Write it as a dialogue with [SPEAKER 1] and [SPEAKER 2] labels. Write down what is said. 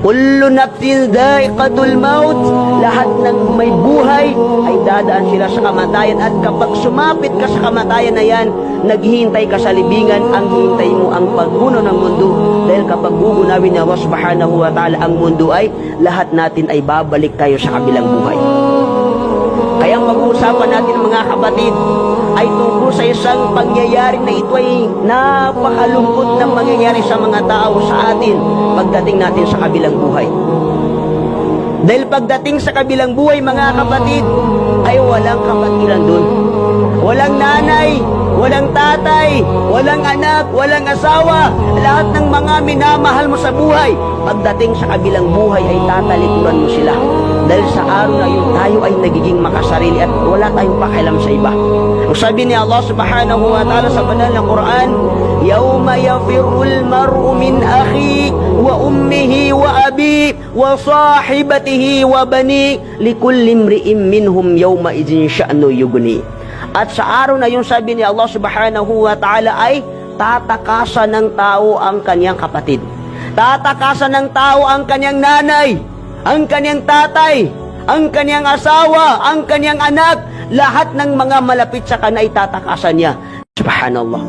[SPEAKER 1] Kullu nafsin dha'iqatul maut. Lahat ng may buhay ay dadaan sila sa kamatayan at kapag sumapit ka sa kamatayan na yan, naghihintay ka sa libingan, ang hintay mo ang pagbuno ng mundo. Dahil kapag gugunawin ni Allah subhanahu wa ta'ala ang mundo ay lahat natin ay babalik tayo sa kabilang buhay. Kaya pag-uusapan natin mga kapatid ay tungkol sa isang pangyayari na ito ay napakalungkot na mangyayari sa mga tao sa atin pagdating natin sa kabilang buhay. Dahil pagdating sa kabilang buhay mga kapatid ay walang kapatiran doon. Walang nanay, walang tatay, walang anak, walang asawa. Lahat ng mga minamahal mo sa buhay, pagdating sa kabilang buhay ay tatalikuran mo sila. Dahil sa araw na yun, tayo ay nagiging makasarili at wala tayong pakialam sa iba. Ang sabi ni Allah subhanahu wa ta'ala sa banal na Quran, Yawma yafirul mar'u min akhi wa ummihi wa abi wa sahibatihi wa bani likulli imri'in At sa araw na yun, sabi ni Allah subhanahu wa ta'ala ay tatakasan ng tao ang kanyang kapatid. Tatakasan ng tao ang kanyang nanay, ang kanyang tatay, ang kanyang asawa, ang kanyang anak, lahat ng mga malapit sa kanya ay tatakasan niya. Subhanallah.